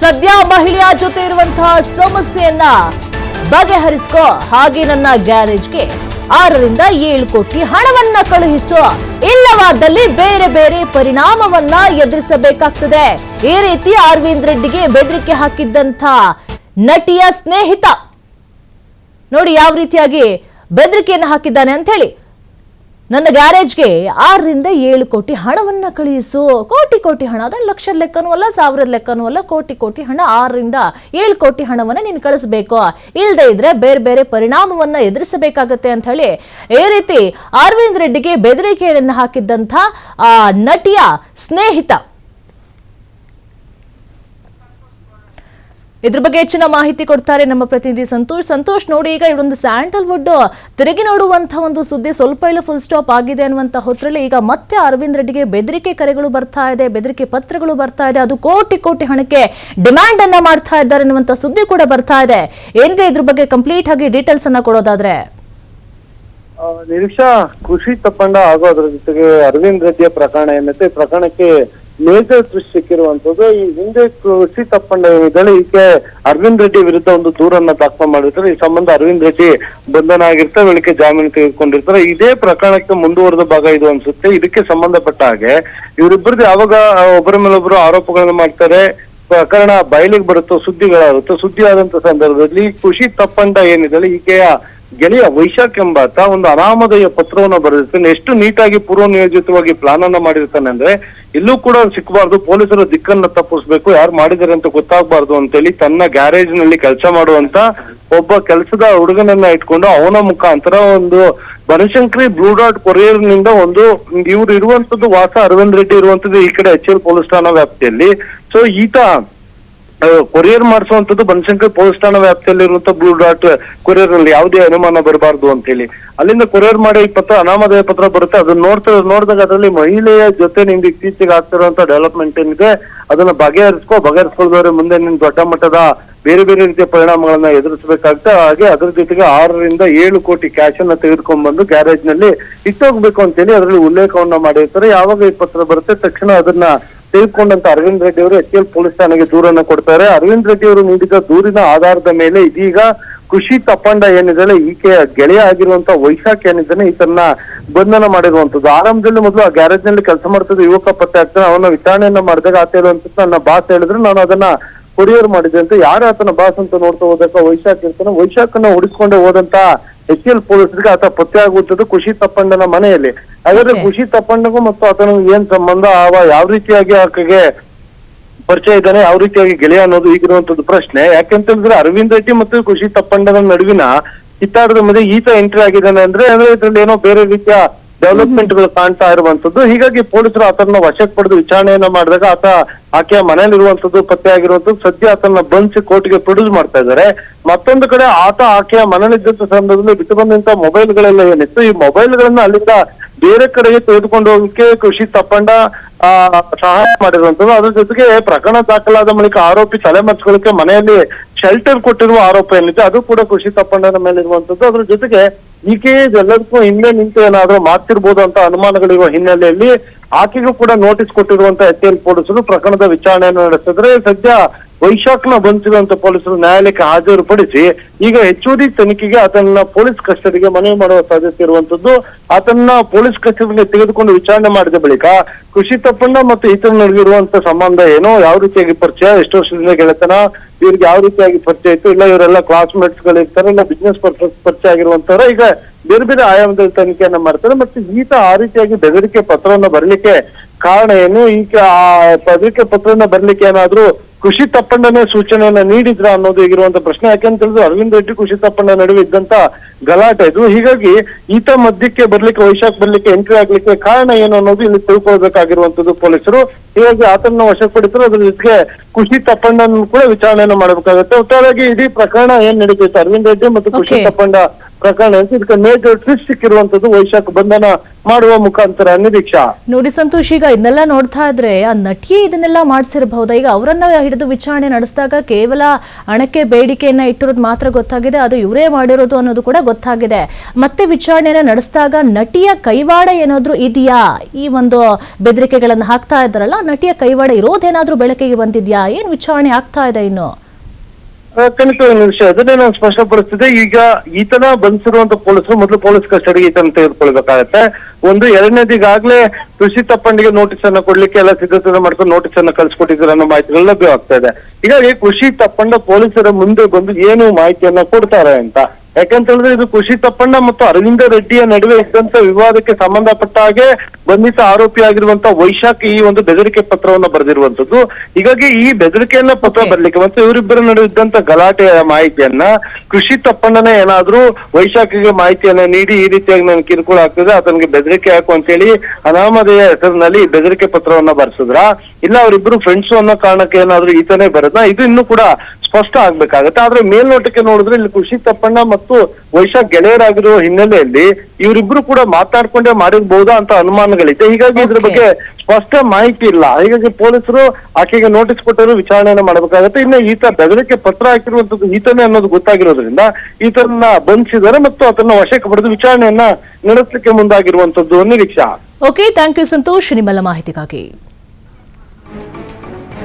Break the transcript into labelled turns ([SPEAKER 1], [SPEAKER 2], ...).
[SPEAKER 1] ಸದ್ಯ ಮಹಿಳೆಯ ಜೊತೆ ಇರುವಂತಹ ಸಮಸ್ಯೆಯನ್ನ ಬಗೆಹರಿಸ್ಕೋ, ಹಾಗೆ ನನ್ನ ಗ್ಯಾರೇಜ್ಗೆ ಆರರಿಂದ ಏಳು ಕೋಟಿ ಹಣವನ್ನ ಕಳುಹಿಸೋ. ಇಲ್ಲವಾದಲ್ಲಿ ಬೇರೆ ಬೇರೆ ಪರಿಣಾಮವನ್ನ ಎದುರಿಸಬೇಕಾಗ್ತದೆ. ಈ ರೀತಿ ಅರವಿಂದ್ ರೆಡ್ಡಿಗೆ ಬೆದರಿಕೆ ಹಾಕಿದ್ದಂಥ ನಟಿಯ ಸ್ನೇಹಿತ. ನೋಡಿ, ಯಾವ ರೀತಿಯಾಗಿ ಬೆದರಿಕೆಯನ್ನು ಹಾಕಿದ್ದಾನೆ ಅಂತ ಹೇಳಿ ನನ್ನ ಗ್ಯಾರೇಜ್ಗೆ ಆರರಿಂದ ಏಳು ಕೋಟಿ ಹಣವನ್ನು ಕಳುಹಿಸು ಕೋಟಿ ಕೋಟಿ ಹಣ ಅದನ್ನು ಲಕ್ಷದ ಲೆಕ್ಕನೂ ಅಲ್ಲ ಸಾವಿರದ ಲೆಕ್ಕನೂ ಅಲ್ಲ, ಕೋಟಿ ಕೋಟಿ ಹಣ, ಆರರಿಂದ ಏಳು ಕೋಟಿ ಹಣವನ್ನು ನೀನು ಕಳಿಸ್ಬೇಕು. ಇಲ್ಲದೆ ಇದ್ರೆ ಬೇರೆ ಬೇರೆ ಪರಿಣಾಮವನ್ನು ಎದುರಿಸಬೇಕಾಗತ್ತೆ ಅಂತ ಹೇಳಿ ಈ ರೀತಿ ಅರವಿಂದ್ ರೆಡ್ಡಿಗೆ ಬೆದರಿಕೆಯನ್ನು ಹಾಕಿದ್ದಂಥ, ಆ, ನಟಿಯ ಸ್ನೇಹಿತ ಇದ್ರ ಬಗ್ಗೆ ಹೆಚ್ಚಿನ ಮಾಹಿತಿ ಕೊಡ್ತಾರೆ ನಮ್ಮ ಪ್ರತಿನಿಧಿ ಸಂತೋಷ್. ಸಂತೋಷ್, ನೋಡಿ, ಈಗ ಇವರೊಂದು ಸ್ಯಾಂಡಲ್ವುಡ್ ತಿರುಗಿ ನೋಡುವಂತಹ ಒಂದು ಸುದ್ದಿ ಸ್ವಲ್ಪ ಇಲ್ಲ ಫುಲ್ ಸ್ಟಾಪ್ ಆಗಿದೆ ಅನ್ನುವಂತ ಹೊತ್ತರಲ್ಲಿ ಈಗ ಮತ್ತೆ ಅರವಿಂದ್ ರೆಡ್ಡಿಗೆ ಬೆದರಿಕೆ ಕರೆಗಳು ಬರ್ತಾ ಇದೆ, ಬೆದರಿಕೆ ಪತ್ರಗಳು ಬರ್ತಾ ಇದೆ, ಅದು ಕೋಟಿ ಕೋಟಿ ಹಣಕ್ಕೆ ಡಿಮ್ಯಾಂಡ್ ಅನ್ನ ಮಾಡ್ತಾ ಇದ್ದಾರೆ ಅನ್ನುವಂತ ಸುದ್ದಿ ಕೂಡ ಬರ್ತಾ ಇದೆ. ಏನಿದೆ ಇದ್ರ ಬಗ್ಗೆ ಕಂಪ್ಲೀಟ್ ಆಗಿ ಡೀಟೇಲ್ಸ್ ಅನ್ನ ಕೊಡೋದಾದ್ರೆ?
[SPEAKER 2] ನಿರೀಕ್ಷಾ ಖುಷಿ ತಪ್ಪಂಡ ಆಗೋದ್ರ ಜೊತೆಗೆ ಅರವಿಂದ್ ರೆಡ್ಡಿಯ ಪ್ರಕರಣ ಏನೈತೆ ಪ್ರಕರಣಕ್ಕೆ ಮೇಜರ್ ಟ್ವಿಸ್ಟ್ ಸಿಕ್ಕಿರುವಂತದ್ದು ಈ ಹಿಂದೆ ಕೃಷಿ ತಪ್ಪಂಡ ಏನಿದ್ದಾಳೆ ಈಕೆ ಅರವಿಂದ್ ರೆಡ್ಡಿ ವಿರುದ್ಧ ಒಂದು ದೂರನ್ನ ದಾಖಲು ಮಾಡಿರ್ತಾರೆ. ಈ ಸಂಬಂಧ ಅರವಿಂದ್ ರೆಡ್ಡಿ ಬಂಧನ ಆಗಿರ್ತಾರೆ ಬೆಳಿಗ್ಗೆ ಜಾಮೀನು ತೆಗೆದುಕೊಂಡಿರ್ತಾರೆ. ಇದೇ ಪ್ರಕರಣಕ್ಕೆ ಮುಂದುವರೆದ ಭಾಗ ಇದು ಅನ್ಸುತ್ತೆ. ಇದಕ್ಕೆ ಸಂಬಂಧಪಟ್ಟ ಹಾಗೆ ಇವರಿಬ್ಬರದ್ದು ಯಾವಾಗ ಒಬ್ಬರ ಮೇಲೊಬ್ರು ಆರೋಪಗಳನ್ನ ಮಾಡ್ತಾರೆ, ಪ್ರಕರಣ ಬಯಲಿಗೆ ಬರುತ್ತೋ, ಸುದ್ದಿಗಳಾಗುತ್ತೋ ಸುದ್ದಿ ಆದಂತ ಸಂದರ್ಭದಲ್ಲಿ ಕೃಷಿ ತಪ್ಪಂಡ ಏನಿದ್ದಾಳೆ ಈಕೆಯ ಗೆಳೆಯ ವೈಶಾಖ್ ಎಂಬಾತ ಒಂದು ಅನಾಮಧೇಯ ಪತ್ರವನ್ನು ಬರೆದಿರ್ತಾನೆ. ಎಷ್ಟು ನೀಟಾಗಿ ಪೂರ್ವ ನಿಯೋಜಿತವಾಗಿ ಪ್ಲಾನ್ ಅನ್ನ ಮಾಡಿರ್ತಾನೆ ಅಂದ್ರೆ ಇಲ್ಲೂ ಕೂಡ ಸಿಕ್ಕಬಾರ್ದು ಪೊಲೀಸರ ದಿಕ್ಕನ್ನ ತಪ್ಪಿಸ್ಬೇಕು, ಯಾರು ಮಾಡಿದಾರೆ ಅಂತ ಗೊತ್ತಾಗಬಾರ್ದು ಅಂತೇಳಿ ತನ್ನ ಗ್ಯಾರೇಜ್ನಲ್ಲಿ ಕೆಲಸ ಮಾಡುವಂತ ಒಬ್ಬ ಕೆಲಸದ ಹುಡುಗನನ್ನ ಇಟ್ಕೊಂಡು ಅವನ ಮುಖಾಂತರ ಒಂದು ಬನಶಂಕರಿ ಬ್ಲೂ ಡಾಟ್ ಕೊರಿಯರ್ನಿಂದ ಒಂದು ಇವ್ರು ಇರುವಂತದ್ದು ವಾಸ ಅರವಿಂದ್ ರೆಡ್ಡಿ ಇರುವಂತದ್ದು ಈ ಕಡೆ ಎಚ್ ಪೊಲೀಸ್ ಠಾಣಾ ವ್ಯಾಪ್ತಿಯಲ್ಲಿ. ಸೊ ಈತ ಕೊರಿಯರ್ ಮಾಡಿಸುವಂತದ್ದು ಬನಶಂಕರ್ ಪೊಲೀಸ್ ಠಾಣಾ ವ್ಯಾಪ್ತಿಯಲ್ಲಿ ಇರುವಂತ ಬ್ಲೂ ಡಾಟ್ ಕೊರಿಯರ್ನಲ್ಲಿ ಯಾವುದೇ ಅನುಮಾನ ಅಂತ ಹೇಳಿ ಅಲ್ಲಿಂದ ಕೊರಿಯರ್ ಮಾಡಿ ಪತ್ರ, ಅನಾಮಧೇಯ ಪತ್ರ ಬರುತ್ತೆ. ಅದನ್ನ ನೋಡ್ತಾ, ನೋಡಿದಾಗ ಅದರಲ್ಲಿ ಮಹಿಳೆಯ ಜೊತೆ ನಿಮ್ದು ಇತ್ತೀಚೆಗೆ ಆಗ್ತಿರುವಂತ ಡೆವಲಪ್ಮೆಂಟ್ ಏನಿದೆ, ಅದನ್ನ ಬಗೆಹರಿಸ್ಕೋ, ಬಗೆಹರಿಸ್ಕೊಳ್ದವ್ರೆ ಮುಂದೆ ನಿಮ್ ದೊಡ್ಡ ಮಟ್ಟದ ಬೇರೆ ಬೇರೆ ರೀತಿಯ ಪರಿಣಾಮಗಳನ್ನ ಎದುರಿಸಬೇಕಾಗ್ತಾ ಹಾಗೆ ಅದರ ಜೊತೆಗೆ ಆರರಿಂದ ಏಳು ಕೋಟಿ ಕ್ಯಾಶ್ ಅನ್ನ ತೆಗೆದುಕೊಂಡ್ ಬಂದು ಗ್ಯಾರೇಜ್ನಲ್ಲಿ ಇಟ್ಟೋಗ್ಬೇಕು ಅಂತೇಳಿ ಅದರಲ್ಲಿ ಉಲ್ಲೇಖವನ್ನ ಮಾಡಿರ್ತಾರೆ. ಯಾವಾಗ ಈ ಪತ್ರ ಬರುತ್ತೆ ತಕ್ಷಣ ಅದನ್ನ ತೆಗೆದುಕೊಂಡಂತ ಅರವಿಂದ್ ರೆಡ್ಡಿ ಅವರು ಎಚ್ ಎಲ್ ಪೊಲೀಸ್ ಠಾಣೆಗೆ ದೂರನ್ನ ಕೊಡ್ತಾರೆ. ಅರವಿಂದ್ ರೆಡ್ಡಿ ಅವರು ನೀಡಿದ ದೂರಿನ ಆಧಾರದ ಮೇಲೆ ಇದೀಗ ಖುಷಿ ತಪ್ಪಂಡ ಏನಿದೆ ಈಕೆಯ ಗೆಳೆಯ ಆಗಿರುವಂತ ವೈಶಾಖ್ ಏನಿದ್ದಾನೆ, ಈತನ್ನ ಬಂಧನ ಮಾಡಿರುವಂತದ್ದು. ಆರಂಭದಲ್ಲಿ ಮೊದಲು ಆ ಗ್ಯಾರೇಜ್ನಲ್ಲಿ ಕೆಲಸ ಮಾಡ್ತಿದ್ದ ಯುವಕ ಪತ್ತೆ ಆಗ್ತಾನೆ, ಅವನ ವಿಚಾರಣೆಯನ್ನ ಮಾಡಿದಾಗ ಆತ ಹೇಳುವಂತ ನನ್ನ ಬಾಸ್ ಹೇಳಿದ್ರೆ ನಾನು ಅದನ್ನ ಕೊರಿಯರ್ ಮಾಡಿದೆ ಅಂತ ಯಾರು ಆತನ ಬಾಸ್ ಅಂತ ನೋಡ್ತಾ ಹೋದಾಗ ವೈಶಾಖ್ ಇರ್ತಾನೆ. ವೈಶಾಖನ್ನ ಹುಡುಕೊಂಡೆ ಹೋದಂತ ಎಚ್ ಎಲ್ ಪೊಲೀಸರಿಗೆ ಆತ ಪತ್ತೆ ಆಗುತ್ತದೆ ಖುಷಿ ತಪ್ಪಣ್ಣನ ಮನೆಯಲ್ಲಿ. ಹಾಗಾದ್ರೆ. ಖುಷಿ ತಪ್ಪಣ್ಣಗೂ ಮತ್ತು ಆತನ ಏನ್ ಸಂಬಂಧ? ಅವ ಯಾವ ರೀತಿಯಾಗಿ ಆಕೆಗೆ ಪರಿಚಯ ಇದ್ದಾನೆ ಯಾವ ರೀತಿಯಾಗಿ ಗೆಳೆಯ ಅನ್ನೋದು ಈಗಿರುವಂತದ್ದು ಪ್ರಶ್ನೆ. ಯಾಕೆಂತಂದ್ರೆ ಅರವಿಂದ್ ರೆಡ್ಡಿ ಮತ್ತು ಖುಷಿ ತಪ್ಪಣ್ಣನ ನಡುವಿನ ಕಿತ್ತಾಟದ ಮಧ್ಯೆ ಈತ ಎಂಟ್ರಿ ಆಗಿದ್ದಾನೆ ಅಂದ್ರೆ ಅಂದ್ರೆ ಇದ್ರಲ್ಲಿ ಏನೋ ಬೇರೆ ರೀತಿಯ ಡೆವಲಪ್ಮೆಂಟ್ಗಳು ಕಾಣ್ತಾ ಇರುವಂತದ್ದು ಹೀಗಾಗಿ ಪೊಲೀಸರು ಆತನ ವಶಕ್ಕೆ ಪಡೆದು ವಿಚಾರಣೆಯನ್ನ ಮಾಡಿದಾಗ ಆತ ಆಕೆಯ ಮನೆಯಲ್ಲಿರುವಂತದ್ದು ಪತ್ತೆ ಆಗಿರುವಂತದ್ದು ಸದ್ಯ ಆತನ ಬಂಧಿಸಿ ಕೋರ್ಟ್ಗೆ ಪ್ರೊಡ್ಯೂಸ್ ಮಾಡ್ತಾ ಇದ್ದಾರೆ. ಮತ್ತೊಂದು ಕಡೆ ಆತ ಆಕೆಯ ಮನೆಯಲ್ಲಿದ್ದಂತ ಸಂದರ್ಭದಲ್ಲಿ ಬಿಟ್ಟು ಬಂದಂತ ಮೊಬೈಲ್ಗಳೆಲ್ಲ ಏನಿತ್ತು? ಈ ಮೊಬೈಲ್ಗಳನ್ನ ಅಲ್ಲಿಂದ ಬೇರೆ ಕಡೆಗೆ ತೆಗೆದುಕೊಂಡು ಹೋಗಕ್ಕೆ ಕೃಷಿ ತಪ್ಪಂಡ ಆ, ಸಹಾಯ ಮಾಡಿರುವಂತದ್ದು ಅದ್ರ ಜೊತೆಗೆ ಪ್ರಕರಣ ದಾಖಲಾದ ಬಳಿಕ ಆರೋಪಿ ತಲೆ ಮರೆಸ್ಕೊಳ್ಳಕ್ಕೆ ಮನೆಯಲ್ಲಿ ಶೆಲ್ಟರ್ ಕೊಟ್ಟಿರುವ ಆರೋಪ ಏನಿದೆ, ಅದು ಕೂಡ ಕೃಷಿ ತಪ್ಪಣ್ಣನ ಮೇಲೆ ಇರುವಂತದ್ದು. ಅದ್ರ ಜೊತೆಗೆ ಈಕೆ ಎಲ್ಲದಕ್ಕೂ ಹಿಂದೆ ನಿಂತು ಏನಾದ್ರೂ ಮಾಡ್ತಿರ್ಬೋದು ಅಂತ ಅನುಮಾನಗಳಿರುವ ಹಿನ್ನೆಲೆಯಲ್ಲಿ ಆಕೆಗೂ ಕೂಡ ನೋಟಿಸ್ ಕೊಟ್ಟಿರುವಂತ ಎಚ್ ಎಲ್ ಪೊಲೀಸರು ಪ್ರಕರಣದ ವಿಚಾರಣೆಯನ್ನು ನಡೆಸಿದ್ರೆ ಸದ್ಯ ವೈಶಾಖ್ನ ಬಂಧಿಸಿರುವಂತ ಪೊಲೀಸರು ನ್ಯಾಯಾಲಯಕ್ಕೆ ಹಾಜರುಪಡಿಸಿ ಈಗ ಹೆಚ್ಚುವರಿ ತನಿಖೆಗೆ ಆತನ ಪೊಲೀಸ್ ಕಸ್ಟಡಿಗೆ ಮನವಿ ಮಾಡುವ ಸಾಧ್ಯತೆ ಇರುವಂತದ್ದು ಆತನ್ನ ಪೊಲೀಸ್ ಕಸ್ಟಡಿಗೆ ತೆಗೆದುಕೊಂಡು ವಿಚಾರಣೆ ಮಾಡಿದ ಬಳಿಕ ಕೃಷಿ ತಪ್ಪಣ್ಣ ಮತ್ತು ಈತನ ನಡುವೆ ಇರುವಂತ ಸಂಬಂಧ ಏನೋ ಯಾವ ರೀತಿಯಾಗಿ ಪರಿಚಯ, ಎಷ್ಟು ವರ್ಷದಿಂದ ಗೆಳೆತನ, ಇವ್ರಿಗೆ ಯಾವ ರೀತಿಯಾಗಿ ಪರಿಚಯ ಇತ್ತು, ಇಲ್ಲ ಇವರೆಲ್ಲ ಕ್ಲಾಸ್ಮೇಟ್ಸ್ ಗಳಿರ್ತಾರೆ, ಇಲ್ಲ ಬಿಸ್ನೆಸ್ ಪರ್ಪಸ್ ಪರಿಚಯ ಆಗಿರುವಂತವ್ರ, ಈಗ ಬೇರೆ ಬೇರೆ ಆಯಾಮದಲ್ಲಿ ತನಿಖೆಯನ್ನ ಮಾಡ್ತಾರೆ. ಮತ್ತೆ ಈತ ಆ ರೀತಿಯಾಗಿ ಬೆದರಿಕೆ ಪತ್ರವನ್ನ ಬರಲಿಕ್ಕೆ ಕಾರಣ ಏನು? ಈಗ ಆ ಬೆದರಿಕೆ ಪತ್ರವನ್ನ ಬರ್ಲಿಕ್ಕೆ ಏನಾದ್ರೂ ಕೃಷಿ ತಪ್ಪಂಡನೇ ಸೂಚನೆಯನ್ನ ನೀಡಿದ್ರ ಅನ್ನೋದು ಈಗಿರುವಂತ ಪ್ರಶ್ನೆ. ಯಾಕೆಂತ ಹೇಳಿದ್ರೆ ಅರವಿಂದ್ ರೆಡ್ಡಿ ಕೃಷಿ ತಪ್ಪಣ್ಣ ನಡುವೆ ಇದ್ದಂತ ಗಲಾಟೆ ಇದು. ಹೀಗಾಗಿ ಈತ ಮಧ್ಯಕ್ಕೆ ಬರ್ಲಿಕ್ಕೆ ವೈಶಾಖ್ ಬರ್ಲಿಕ್ಕೆ ಎಂಟ್ರಿ ಆಗ್ಲಿಕ್ಕೆ ಕಾರಣ ಏನು ಅನ್ನೋದು ಇಲ್ಲಿ ತಿಳ್ಕೊಳ್ಬೇಕಾಗಿರುವಂತದ್ದು ಪೊಲೀಸರು. ಹೀಗಾಗಿ ಆತನ ವಶಕ್ಕೆ ಪಡಿತಾರೆ ಅದ್ರ ಜೊತೆಗೆ ಕೃಷಿ ತಪ್ಪಣ್ಣನ ಕೂಡ ವಿಚಾರಣೆಯನ್ನು ಮಾಡಬೇಕಾಗುತ್ತೆ. ಒಟ್ಟಾರೆಯಾಗಿ ಇಡೀ ಪ್ರಕರಣ ಏನ್ ನಡೀತೈತೆ? ಅರವಿಂದ್ ರೆಡ್ಡಿ ಮತ್ತು ಕೃಷಿ
[SPEAKER 1] Okay.
[SPEAKER 2] ಪ್ರಕರಣ ಇದಕ್ಕೆ ಮೇಜರ್ ಟ್ವಿಸ್ಟ್ ಸಿಕ್ಕಿರುವಂತದ್ದು ವೈಶಾಖ ಬಂಧನ ಮಾಡುವ ಮುಖಾಂತರ ನಿರೀಕ್ಷಾ.
[SPEAKER 1] ನೋಡಿ ಸಂತೋಷ್, ಈಗ ಇದನ್ನೆಲ್ಲ ನೋಡ್ತಾ ಇದ್ರೆ ಆ ನಟಿಯೇ ಇದನ್ನೆಲ್ಲ ಮಾಡಿಸಿರಬಹುದಾ? ಈಗ ಅವರನ್ನ ಹಿಡಿದು ವಿಚಾರಣೆ ನಡೆಸಿದಾಗ ಕೇವಲ ಹಣಕ್ಕೆ ಬೇಡಿಕೆಯನ್ನ ಇಟ್ಟಿರೋದು ಮಾತ್ರ ಗೊತ್ತಾಗಿದೆ, ಅದು ಇವರೇ ಮಾಡಿರೋದು ಅನ್ನೋದು ಕೂಡ ಗೊತ್ತಾಗಿದೆ. ಮತ್ತೆ ವಿಚಾರಣೆಯನ್ನ ನಡೆಸಿದಾಗ ನಟಿಯ ಕೈವಾಡ ಏನಾದ್ರೂ ಇದೆಯಾ? ಈ ಒಂದು ಬೆದರಿಕೆಗಳನ್ನ ಹಾಕ್ತಾ ಇದ್ದಾರಲ್ಲ, ನಟಿಯ ಕೈವಾಡ ಇರೋದೇನಾದ್ರೂ ಬೆಳಕಿಗೆ ಬಂದಿದ್ಯಾ? ಏನ್ ವಿಚಾರಣೆ ಆಗ್ತಾ ಇದೆ ಇನ್ನು?
[SPEAKER 2] ಖಂಡಿತ ನಿಮಿಷ. ಅದನ್ನೇ ನಾನು ಸ್ಪಷ್ಟಪಡಿಸ್ತಿದ್ದೆ. ಈಗ ಈತನ ಬಂಧಿಸಿರುವಂತ ಪೊಲೀಸರು ಮೊದಲು ಪೊಲೀಸ್ ಕಸ್ಟಡಿಗೆ ಈತನ ತೆಗೆದುಕೊಳ್ಬೇಕಾಗತ್ತೆ ಒಂದು ಎರಡನೇದಿಗಾಗ್ಲೇ ಕೃಷಿ ತಪ್ಪಂಡಿಗೆ ನೋಟಿಸ್ ಅನ್ನ ಕೊಡ್ಲಿಕ್ಕೆ ಎಲ್ಲ ಸಿದ್ಧತೆ ಮಾಡ್ಕೊಂಡು ನೋಟಿಸ್ ಅನ್ನ ಕಳ್ಸಿಕೊಟ್ಟಿದ್ದಾರೆ ಅನ್ನೋ ಮಾಹಿತಿಗಳು ಲಭ್ಯವಾಗ್ತಾ ಇದೆ. ಹೀಗಾಗಿ ಕೃಷಿ ತಪ್ಪಂಡ ಪೊಲೀಸರ ಮುಂದೆ ಬಂದು ಏನು ಮಾಹಿತಿಯನ್ನ ಕೊಡ್ತಾರೆ ಅಂತ ಯಾಕಂತ ಹೇಳಿದ್ರೆ ಇದು ಕೃಷಿ ತಪ್ಪಣ್ಣ ಮತ್ತು ಅರವಿಂದ ರೆಡ್ಡಿಯ ನಡುವೆ ಇದ್ದಂತ ವಿವಾದಕ್ಕೆ ಸಂಬಂಧಪಟ್ಟ ಹಾಗೆ ಬಂಧಿತ ಆರೋಪಿಯಾಗಿರುವಂತ ವೈಶಾಖ್ ಈ ಒಂದು ಬೆದರಿಕೆ ಪತ್ರವನ್ನ ಬರೆದಿರುವಂತದ್ದು ಹೀಗಾಗಿ ಈ ಬೆದರಿಕೆಯನ್ನ ಪತ್ರ. ಬರ್ಲಿಕ್ಕೆ ಮತ್ತು ಇವರಿಬ್ಬರ ನಡುವೆ ಇದ್ದಂತ ಗಲಾಟೆಯ ಮಾಹಿತಿಯನ್ನ ಕೃಷಿ ತಪ್ಪಣ್ಣನೇ ಏನಾದ್ರೂ ವೈಶಾಖಿಗೆ ಮಾಹಿತಿಯನ್ನ ನೀಡಿ ಈ ರೀತಿಯಾಗಿ ನನ್ಗೆ ಕಿರುಕುಳ ಆಗ್ತದೆ ಆತನಿಗೆ ಬೆದರಿಕೆ ಹಾಕು ಅಂತೇಳಿ ಅನಾಮಧೇಯ ಹೆಸರಿನಲ್ಲಿ ಬೆದರಿಕೆ ಪತ್ರವನ್ನ ಬರ್ಸಿದ್ರ? ಇಲ್ಲ ಅವರಿಬ್ರು ಫ್ರೆಂಡ್ಸ್ ಅನ್ನೋ ಕಾರಣಕ್ಕೆ ಏನಾದ್ರೂ ಈತನೇ ಬರದ್ನ? ಇದು ಇನ್ನೂ ಕೂಡ ಸ್ಪಷ್ಟ ಆಗ್ಬೇಕಾಗತ್ತೆ. ಆದ್ರೆ ಮೇಲ್ನೋಟಕ್ಕೆ ನೋಡಿದ್ರೆ ಇಲ್ಲಿ ಕೃಷಿ ತಪ್ಪಣ್ಣ ಮತ್ತು ವೈಶಾಖ್ ಗೆಳೆಯರಾಗಿರೋ ಹಿನ್ನೆಲೆಯಲ್ಲಿ ಇವರಿಬ್ರು ಕೂಡ ಮಾತಾಡ್ಕೊಂಡೇ ಮಾಡಿರ್ಬಹುದಾ ಅಂತ ಅನುಮಾನಗಳಿದೆ. ಹೀಗಾಗಿ ಇದ್ರ. ಬಗ್ಗೆ ಸ್ಪಷ್ಟ ಮಾಹಿತಿ ಇಲ್ಲ. ಹೀಗಾಗಿ ಪೊಲೀಸರು ಆಕೆಗೆ ನೋಟಿಸ್ ಕೊಟ್ಟರು ವಿಚಾರಣೆಯನ್ನ ಮಾಡಬೇಕಾಗತ್ತೆ. ಇನ್ನು ಈತ ಬೆದರಿಕೆ ಪತ್ರ ಹಾಕಿರುವಂತದ್ದು ಈತನೇ ಅನ್ನೋದು ಗೊತ್ತಾಗಿರೋದ್ರಿಂದ ಈತನನ್ನ ಬಂಧಿಸಿದ್ದಾರೆ ಮತ್ತು ಅದನ್ನ ವಶಕ್ಕೆ ಪಡೆದು ವಿಚಾರಣೆಯನ್ನ ನಡೆಸಲಿಕ್ಕೆ ಮುಂದಾಗಿರುವಂತದ್ದು Niriksha.
[SPEAKER 1] Okay thank you Santosh ನಿಮ್ಮೆಲ್ಲ ಮಾಹಿತಿಗಾಗಿ.